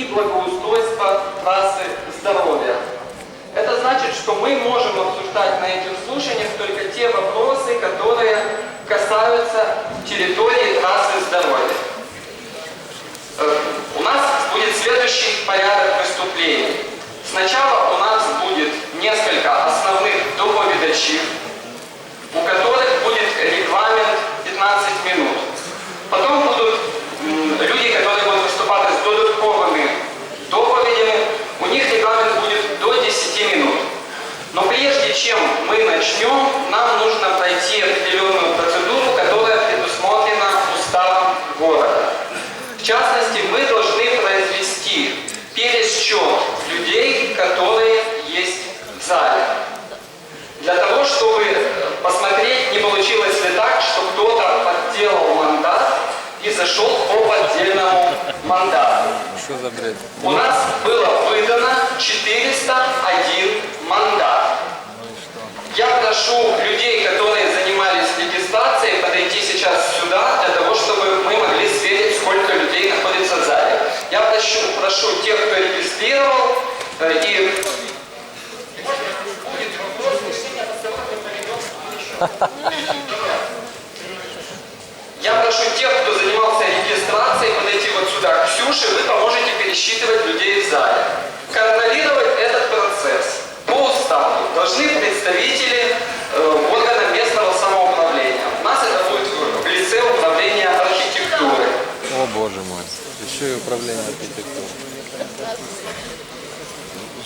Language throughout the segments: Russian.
и благоустройства трассы здоровья. Это значит, что мы можем обсуждать на этих слушаниях только те вопросы, которые касаются территории трассы здоровья. Э, У нас будет следующий порядок выступлений. Сначала у нас будет несколько основных доповедачей, у которых будет регламент 15 минут. Потом будут м, люди, которые будут виступати з додатковими доповідями. У них регламент будет до 10 минут. Но прежде чем мы начнем, нам нужно пройти определенную процедуру, которая предусмотрена уставом города. В частности, мы должны произвести пересчет людей, которые есть в зале. Для того, чтобы посмотреть, не получилось ли так, что кто-то подделал мандат и зашел по мандату. Что за бред? У нас было выдано 401 мандат. Я прошу людей, которые занимались регистрацией, подойти сейчас сюда, для того, чтобы мы могли сверить, сколько людей находится в зале. Я прошу, прошу тех, кто регистрировал, э, и Я прошу тех, кто занимался регистрацией, подойти вот сюда к Ксюше, вы поможете пересчитывать людей в зале. Контролировать этот процесс по уставу должны представители э, органов местного самоуправления. У нас это будет в лице управления архитектуры. О боже мой. Еще и управление архитектурой.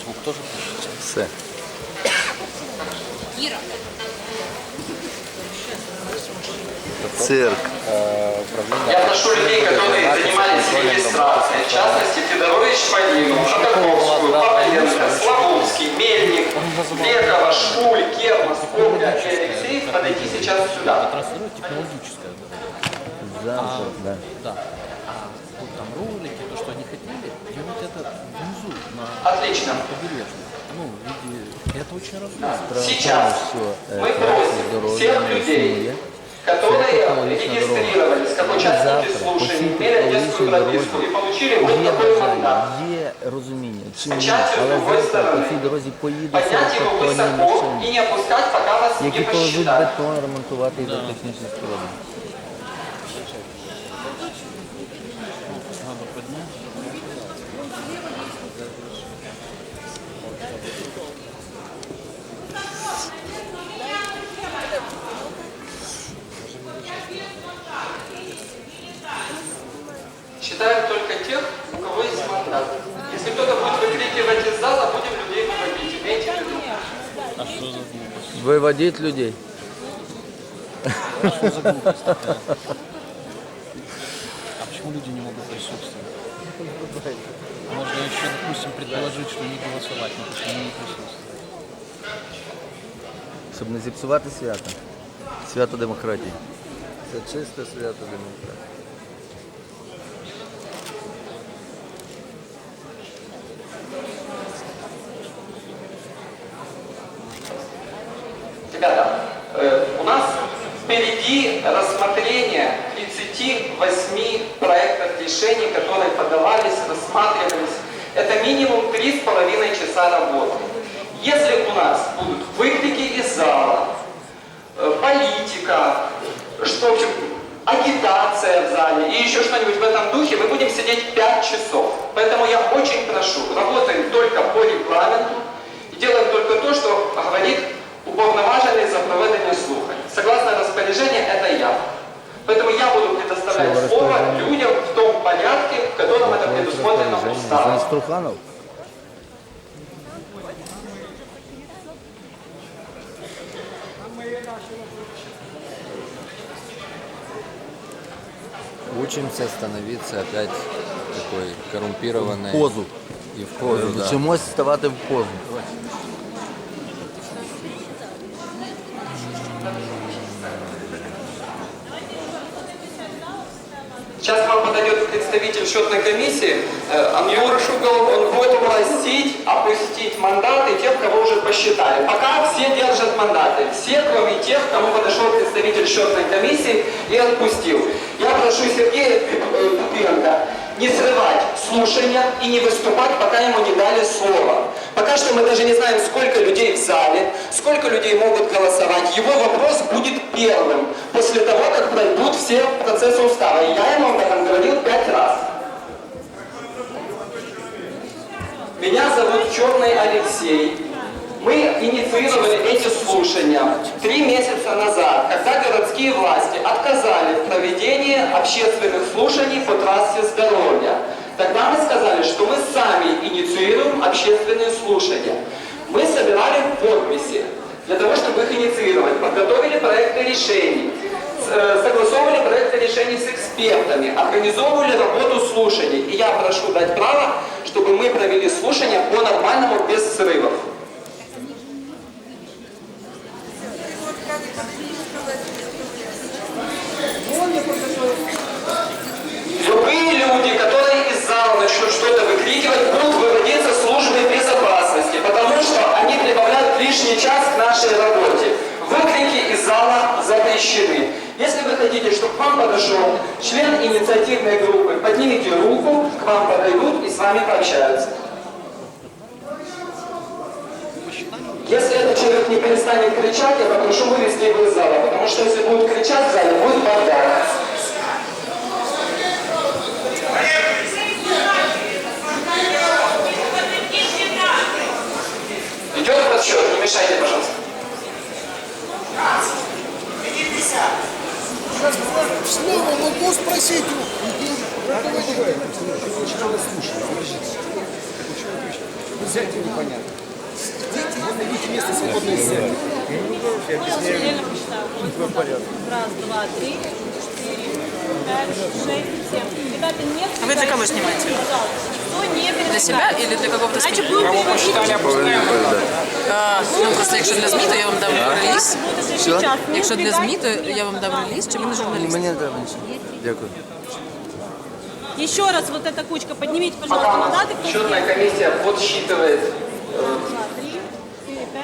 Звук тоже. Все. Цирк. Я прошу людей, которые занимались регистрацией, в частности, Федорович Полину, Шатаковскую, Павленко, Славовский, Мельник, Лекова, Шкуль, Кермас, Ковля и Алексеев подойти сейчас сюда. Транслировать технологическое. Замка, да. Да. А вот там ролики, то, что они хотели, делать это внизу, на Отлично. побережье. Ну, в виде... Это очень разумно. Сейчас Всё, мы э, просим всех людей. которые регистрировались как участники слушаний, имели детскую прописку. И получили вот такой мандат. Є розуміння, чи ні, але завтра по цій дорозі поїде 40 тонів машин, які повезуть бетон ремонтувати і до технічні складів. глупость? Виводіть людей. А что за глупость такая? А почему люди не могут присутствовать? Можно еще, допустим, предположить, что не голосовать, но потому что они не присутствуют. Щоб не зіпсувати свято. Свято демократії. Це чисте свято демократії. Решений, которые подавались, рассматривались. Это минимум 3,5 часа работы. Если у нас будут выкрики из зала, э, политика, что, в общем, агитация в зале и еще что-нибудь в этом духе, мы будем сидеть 5 часов. Поэтому я очень прошу, работаем только по регламенту и делаем только то, что говорит уповноваженный за проведення слухань. Согласно распоряжению, это я. Поэтому я буду предоставлять слово людям в том порядке, в котором это предусмотрено уставом. Учимся становиться опять такой коррумпированной. Позу. И в позу, да. Ставати в позу. Сейчас к вам подойдет представитель счетной комиссии. Э, Амьюр Шугал, он будет просить опустить мандаты тех, кого уже посчитали. Пока все держат мандаты. Все, кроме тех, кому подошел представитель счетной комиссии и отпустил. Я прошу Сергея э, Пупенко не срывать слушания и не выступать, пока ему не дали слова. Пока что мы даже не знаем, сколько людей в зале, сколько людей могут голосовать. Его вопрос будет первым, после того, как пройдут все процессы устава. И я ему об этом говорил пять раз. Меня зовут Черный Алексей. Мы инициировали эти слушания три месяца назад, когда городские власти отказали в проведении общественных слушаний по трассе здоровья. Тогда мы сказали, что мы сами инициируем общественные слушания. Мы собирали подписи для того, чтобы их инициировать, подготовили проекты решений, э, согласовывали проекты решений с экспертами, организовывали работу слушаний. И я прошу дать право, чтобы мы провели слушания по-нормальному, без срывов. Любые люди, которые из зала начнут что-то выкрикивать, будут выводиться службой безопасности, потому что они прибавляют лишний час к нашей работе. Выкрики из зала запрещены. Если вы хотите, чтобы к вам подошел член инициативной группы, поднимите руку, к вам подойдут и с вами пообщаются. Если этот человек не перестанет кричать, я попрошу вывести его из зала, потому что если будет кричать в зале, будет бардак. Идет подсчет, не мешайте, пожалуйста. Слово могу спросить у руководителя. Взять его понятно. Дети, вот найдите место свободное сядьте. Отдельно посчитаю. Раз, два, три, четыре, пять, шесть, семь. Ребята, нет. А вы для кого снимаете? Кто не Для себя или для какого-то СМИ? Значит, будем переводить. Повинен передати. А, ну, просто якщо для ЗМІ, то я вам дам реліз. Будете Що? сейчас. Не Якщо для ЗМІ, то убегайте. я вам дам реліз, чи ви не журналіст? Мені не треба нічого. Дякую. Еще раз вот эта кучка. Поднимите, пожалуйста, Пока мандаты. кто счетная где. комиссия подсчитывает,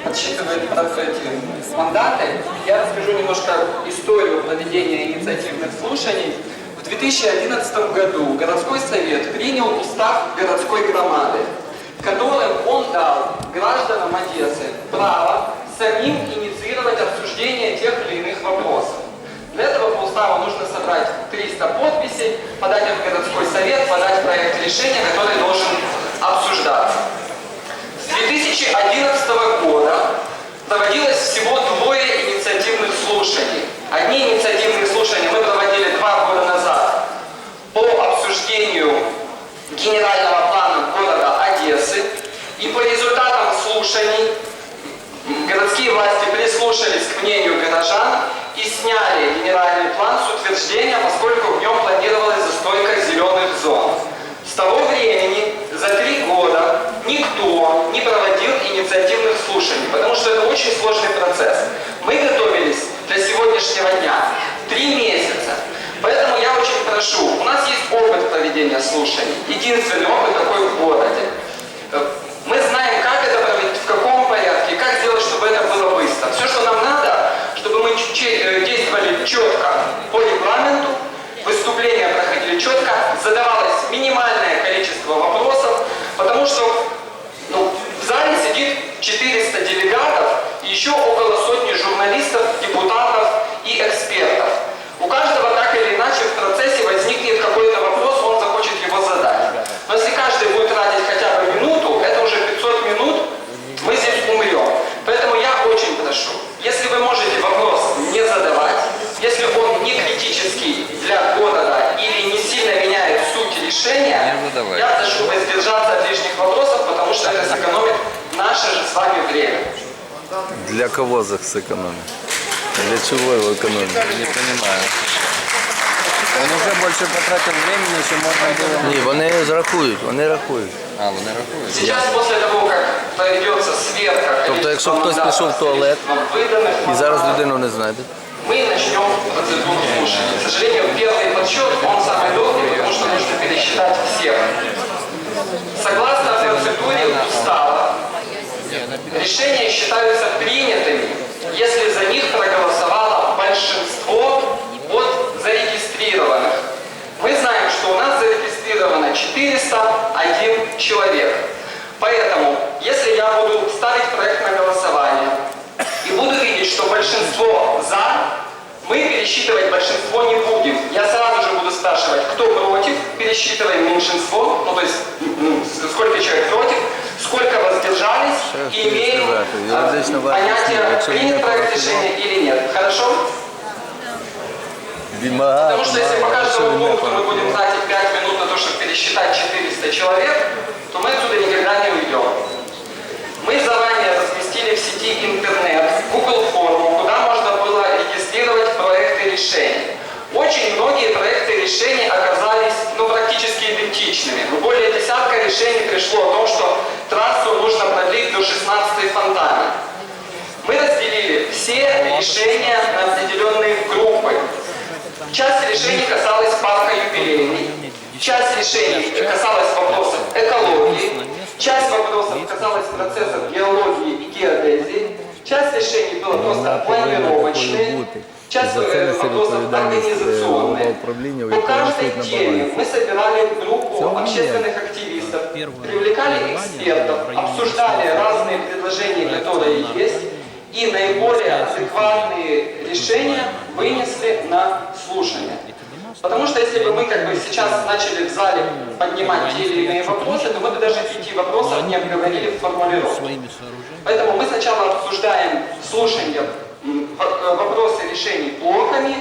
подсчитывает под эти мандаты, я расскажу немножко историю проведения инициативных слушаний. В 2011 году городской совет принял устав городской громады, которым он дал гражданам Одессы право самим инициировать обсуждение тех или иных вопросов. Для этого по уставу нужно собрать 300 подписей, подать их в городской совет, подать проект решения, который должен обсуждаться. С 2011 года проводилось всего двое инициативных слушаний. Одни инициативные слушания мы проводили два года назад по обсуждению генерального плана города Одессы. И по результатам слушаний городские власти прислушались к мнению горожан и сняли генеральный план с утверждения, поскольку в нем планировалась застройка зеленых зон. С того времени, за три года, никто не проводил инициативных слушаний, потому что это очень сложный процесс. Мы готовились для сегодняшнего дня три месяца. Поэтому я очень прошу, у нас есть опыт проведения слушаний, единственный опыт такой в городе. Э, Мы знаем, Для кого сэкономить? Для чего его экономить? Не понимаю. Он уже больше потратил времени, чем можно было. Ні, вони зрахують, вони рахують. А, вони рахують. Сейчас, после того, как проведется сверка Тобто, якщо хтось количества пішов в туалет мандатов, выданных і зараз мандатов, людину не знайдуть, мы начнем процедуру слушания. К сожалению, первый подсчет, он самый долгий, потому что нужно пересчитать всех. Согласно процедуре устава, решения считаются принятыми, если за них проголосовало большинство от зарегистрированных. Мы знаем, что у нас зарегистрировано один человек. Поэтому, если я буду ставить проект на голосование и буду видеть, что большинство за, мы пересчитывать большинство не будем. Я сразу же буду спрашивать, кто против, пересчитываем меньшинство, ну то есть сколько человек против, сколько воздержались, Шеф, и имеем а, понятие, принят проект решения или нет. Хорошо? Потому что если по каждому пункту мы будем тратить 5 минут на то, чтобы пересчитать 400 человек, то мы отсюда никогда не уйдем. Мы заранее разместили в сети интернет, Google форму, куда можно было регистрировать проекты решений. Очень многие проекты решений оказались ну, практически идентичными. Ну, более десятка решений пришло о том, что трассу нужно продлить до 16-й фонтана. Мы разделили все решения на определенные группы. Часть решений касалась парка юбилейный, часть решений касалась вопросов экологии, часть вопросов касалась процессов геологии и геодезии, часть решений была просто планировочные, часть За це э, несе вопросов відповідальність, э, голова организационные. управління, у По якого каждой стоїть на теме балансі. мы собирали группу Всё общественных активистов, привлекали экспертов, обсуждали разные предложения, которые есть, и наиболее адекватные решения вынесли на слушание. Потому что если бы мы как бы сейчас начали в зале поднимать те или иные вопросы, то мы бы даже пяти вопросов не обговорили в формулировке. Поэтому мы сначала обсуждаем слушание вопросы решений блоками.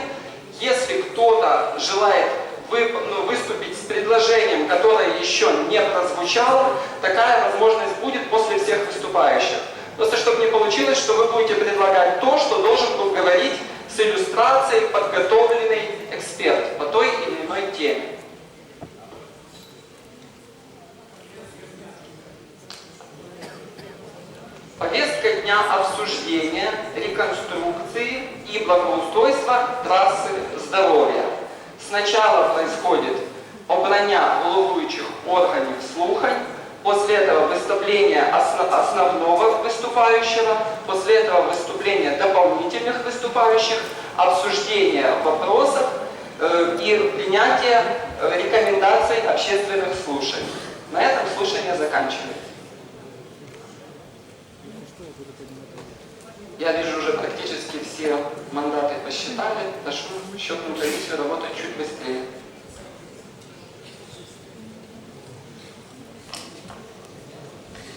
Если кто-то желает вы- ну, выступить с предложением, которое еще не прозвучало, такая возможность будет после всех выступающих. Просто чтобы не получилось, что вы будете предлагать то, что должен был говорить с иллюстрацией подготовленный эксперт по той или иной теме. Повестка дня обсуждения реконструкции и благоустройства трассы здоров'я. Сначала происходит обрання головуючих органів слухань, после этого выступление осно- основного выступающего, после этого выступление дополнительных выступающих, обсуждение вопросов э, и принятие э, рекомендаций общественных слушаний. На этом слушание заканчивается. Я вижу уже все мандаты посчитали, прошу счетную комиссию работать чуть быстрее.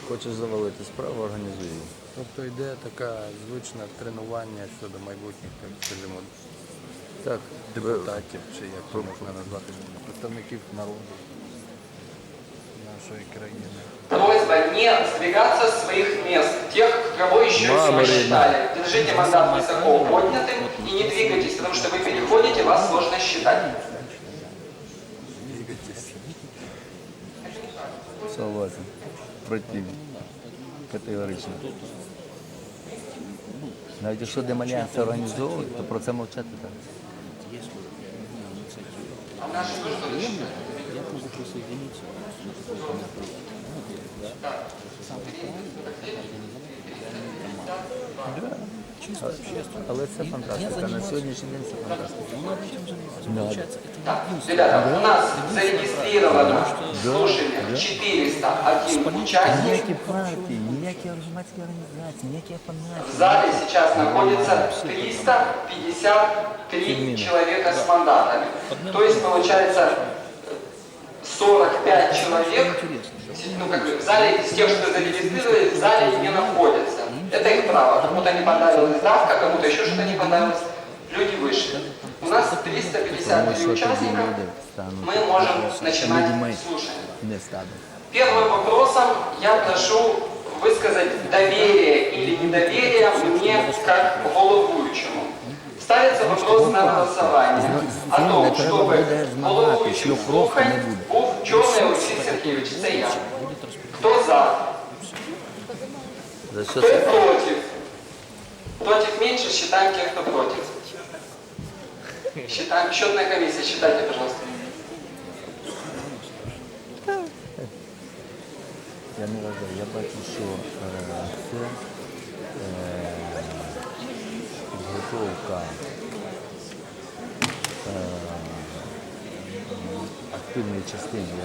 Хочеш завалити справу, організуй її. Тобто йде таке звичне тренування щодо майбутніх, так скажімо, Так, депутатів, чи як це можна назвати, представників народу нашої країни. Просьба не сдвигаться с своих мест. Тех, кого еще не посчитали. Держите мандат высоко поднятым и не двигайтесь, потому что вы переходите, вас сложно считать. согласен. Противник. Категорично. Навіть якщо демальянси організовують, то про це мовчати так. А наши тоже будут считать? Я могу присоединиться. Але це фантастика. На сьогоднішній день це фантастика. Так, ребята, у нас зарегистрировано слушание 401 участник. Ніякі партії, ніякі громадські організації, ніякі В фанати. зале сейчас находится 353 человека с мандатами. То есть получается 45 человек ну, как бы, в зале из тех, что зарегистрировали, в зале не находятся. Это их право. Кому-то не понравилась давка, кому-то еще что-то не понравилось. Люди вышли. У нас 353 участника. Мы можем начинать слушание. Первым вопросом я прошу высказать доверие или недоверие мне как головуючему. Ставится вопрос на голосование о том, чтобы головуючим слухань був Чорний Олексій Сергійович. Це я. Хто за? Це? против? Против меньше, считаем тех, кто против. Считаем. Счетная комиссия, считайте, пожалуйста. Я не вважаю. Я бачу, що це підготовка е, в пильній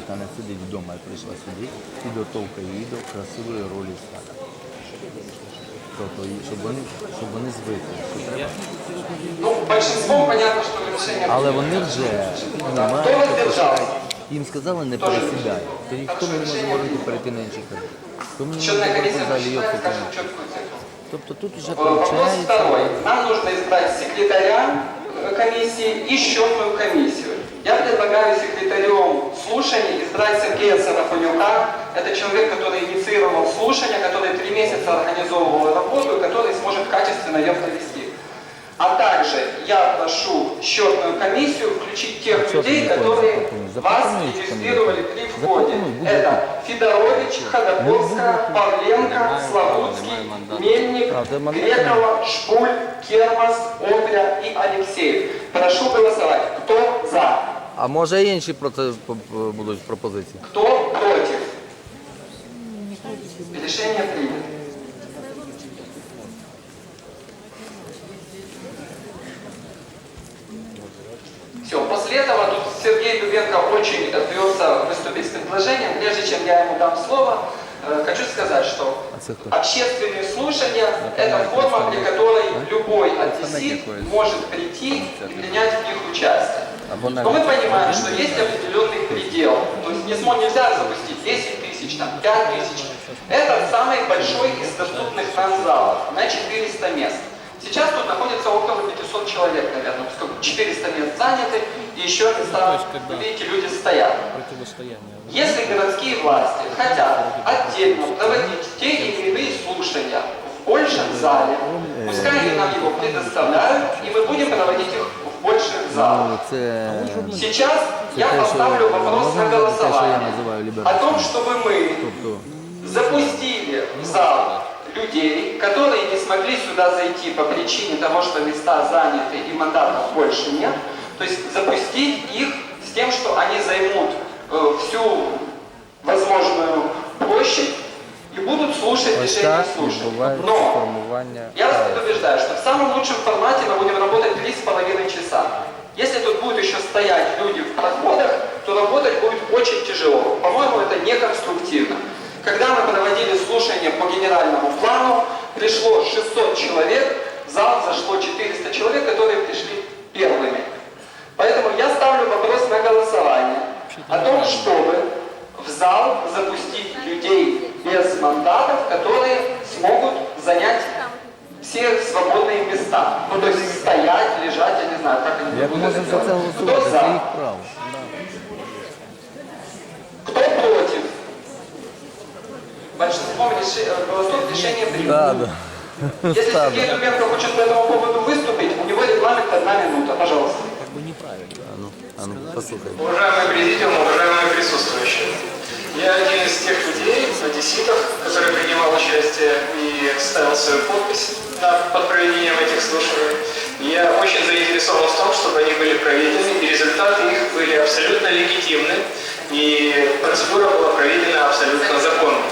яка не сидить вдома і прийшла сюди, підготовка її до красивої ролі свята. Тобто, щоб вони, щоб вони звикли. що треба. Ну, большинством понятно, что решение... Але вони вже Да. мають Їм сказали не пересідай. Тоді хто мені може говорити перейти на інший канал? Хто мені може Счетная говорити Тобто тут вже Э, Вопрос второй. Нам нужно избрать секретаря э, комиссии и счетную комиссию. Я предлагаю секретарем слушаний избрать Сергея Сарафанюка. Это человек, который инициировал слушания, который три месяца организовывал работу который сможет качественно ее провести. А также я прошу счетную комиссию включить тех Что ты людей, не которые понял? вас Запропонуй регистрировали при входе. Запропонуй, будет Это это. Федорович, Ходоковская, Павленко, Славутский, Мельник, Правда, мандат Грекова, Шпуль, Кермас, Обря и Алексеев. Прошу голосовать. Кто за? А може інші про це п- п- будуть пропозиції? Кто против? Решение принято. Все, после этого тут Сергей Дубенко очень рвется выступить с предложением. Прежде чем я ему дам слово, э, хочу сказать, что А общественные слушания – это форма, при которой любой одессит может прийти и принять в них участие. Но мы понимаем, что есть определенный предел. То есть не смо- нельзя запустить 10 тысяч, там, 5 тысяч. Это самый большой из доступных нам залов на 400 мест. Сейчас тут находится около 500 человек, наверное, поскольку 400 мест заняты, и еще места, вы видите, люди стоят. Противостояние. Если городские власти хотят отдельно проводить те или иные слушания в большем зале, пускай они нам его предоставляют, и мы будем проводить их в больших залах. Ну, це Сейчас я поставлю вопрос на голосование о том, чтобы мы запустили в зал людей, которые не смогли сюда зайти по причине того, что места заняты и мандатов больше нет. То есть запустить их с тем, что они займут э, всю возможную площадь и будут слушать слушаний. відбувається Но я вас предупреждаю, что в самом лучшем формате мы будем работать три с половиной часа. Если тут будут еще стоять люди в проходах, то работать будет очень тяжело. По-моему, это неконструктивно. Когда мы проводили слушание по генеральному плану, пришло 600 человек, в зал зашло 400 человек, которые пришли первыми. Поэтому я ставлю вопрос на голосование о том, чтобы в зал запустить людей без мандатов, которые смогут занять все свободные места. Ну, то есть стоять, лежать, я не знаю, как они будут это за за? їх право. Кто против? Реши- э, голосов решение принято. Да, да. Если Стадо. Сергей Дубенко хочет по этому поводу выступить, у него регламент одна минута, пожалуйста. Как бы неправильно. А ну, а ну, послухай. Уважаемый президиум, уважаемые присутствующие, я один из тех людей, одесситов, который принимал участие и ставил свою подпись на- под проведением этих слушаний. Я очень заинтересован в том, чтобы они были проведены, и результаты их были абсолютно легитимны, и процедура была проведена абсолютно законно.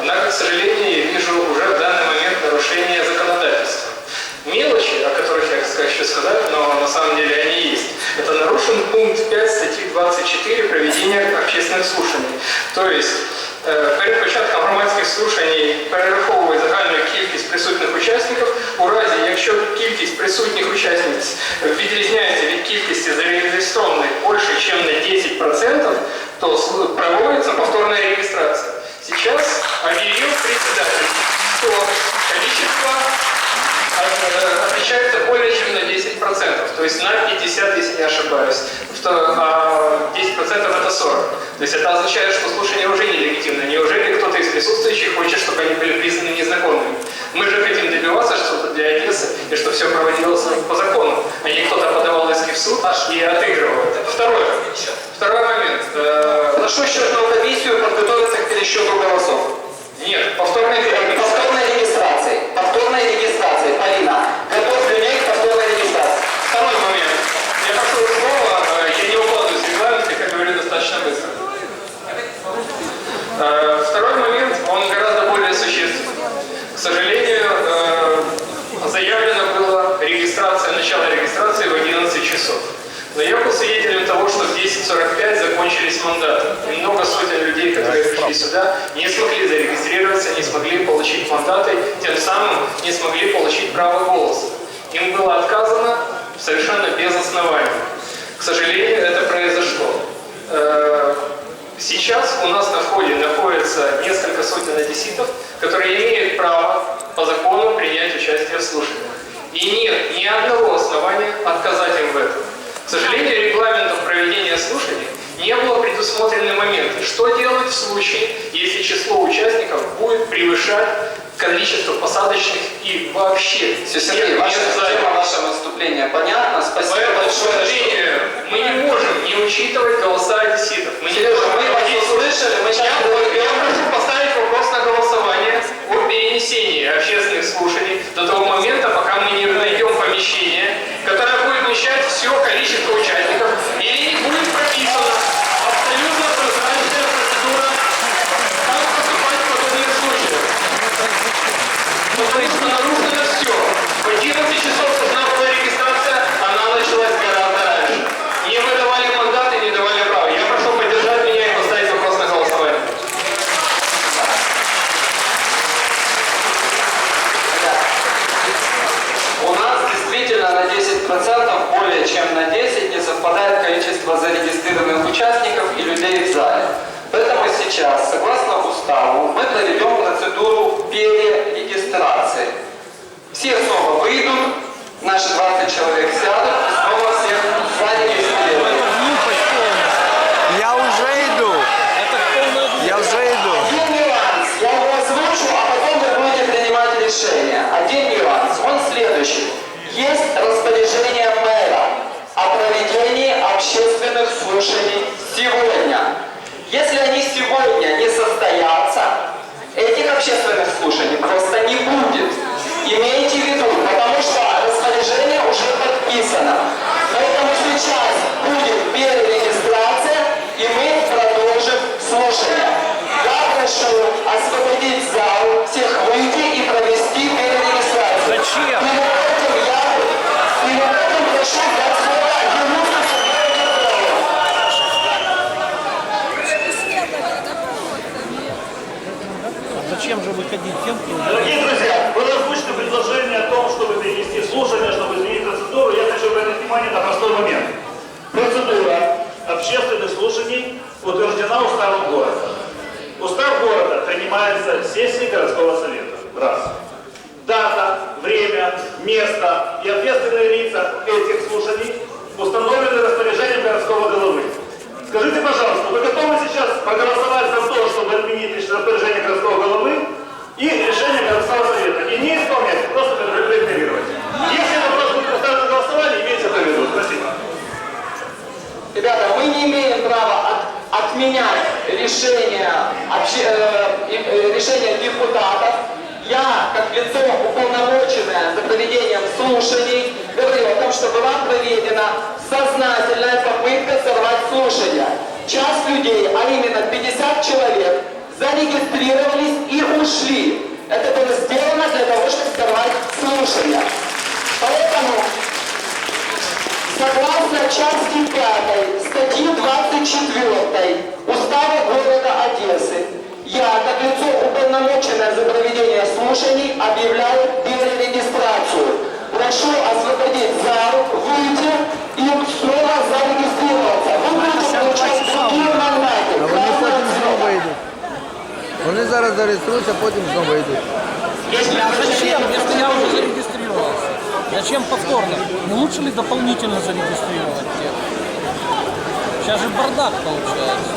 Однако, к сожалению, я вижу уже в данный момент нарушение законодательства. Мелочи, о которых я хочу сказать, но на самом деле они есть. Это нарушен пункт 5 статьи 24 проведения общественных слушаний. То есть е, перед початком громадських слушань перераховує загальну кількість присутніх учасників. У разі, якщо кількість присутніх учасниць відрізняється від кількості зареєстрованих більше, ніж на 10%, то сл- проводится повторная регистрация. Сейчас объявил председатель, что количество э, отличается более чем на 10%, то есть на 50, если не ошибаюсь. А 10% это 40. То есть это означает, что слушание уже нелегитимно. Неужели кто-то из присутствующих хочет, чтобы они были признаны незаконными? Мы же хотим добиваться что-то для Одессы, и чтобы все проводилось по закону, а не кто-то подавал иски в суд и отыгрывал. Второе. Второй момент. Э, Прошу счетную комиссию подготовиться к пересчету голосов. Нет, повторная регистрация. Повторной регистрации. Повторной регистрации. Полина, готов людей к повторной регистрации. Второй момент. Я прошу слова, э, я не укладываюсь в регламент, я как говорю достаточно быстро. Э, Второй момент, он гораздо более существенный. К сожалению, э, заявлено было регистрация, начало регистрации в 11 часов. Но я был свидетелем того, что в 10.45 закончились прийти сюда, не смогли зарегистрироваться, не смогли получить мандаты, тем самым не смогли получить право голоса. Им было отказано совершенно без оснований. К сожалению, это произошло. Э, Сейчас у нас на входе находится несколько сотен одесситов, которые имеют право по закону принять участие в слушаниях. И нет ни одного основания отказать им в этом. К сожалению, регламентом проведения слушаний не было предусмотрены моменты, что делать в случае, если число участников будет превышать количество посадочных и вообще Сергей, всех ваша тема, ваше выступление понятно. Спасибо Поэтому, большое. сожалению, мы не можем не учитывать голоса одесситов. Мы не можем мы вас услышали, мы сейчас я, я прошу поставить вопрос на голосование о перенесении общественных слушаний до того момента, пока мы не найдем помещение, которое будет вмещать все количество участников, или не будет прописана принимать Сессией городского совета. Раз. Дата, время, место и ответственные лица этих слушаний установлены распоряжением городского головы. Скажите, пожалуйста, вы готовы сейчас проголосовать за то, чтобы отменить распоряжение городского головы и решение городского совета? И не исполнять, просто проигнорировать. Если вопрос будет поставлен на голосование, имейте это в виду. Спасибо. Ребята, мы не имеем права от- отменять решение, обще- э, и- э, решение депутатов. Я, как лицо уполномоченное проведением слушаний, говорю о том, что была проведена сознательная попытка сорвать слушания. Часть людей, а именно 50 человек, зарегистрировались и ушли. Это было сделано для того, чтобы сорвать слушания. Поэтому Согласно части 5 статьи 24 Устава города Одессы, я, как лицо уполномоченное за проведение слушаний, объявляю перерегистрацию Прошу освободить зал, выйти и снова зарегистрироваться. Вы будете получать другие мандаты. А вони Красная потім знову цвета. вийдуть. Вони зараз зареєструються, потім знову вийдут. Если Зачем, если я уже зарегистрировался? Зачем повторно? Не лучше ли дополнительно зарегистрировать тех? Сейчас же бардак получается.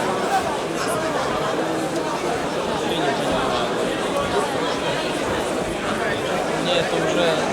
Я не понимаю. Мне это уже...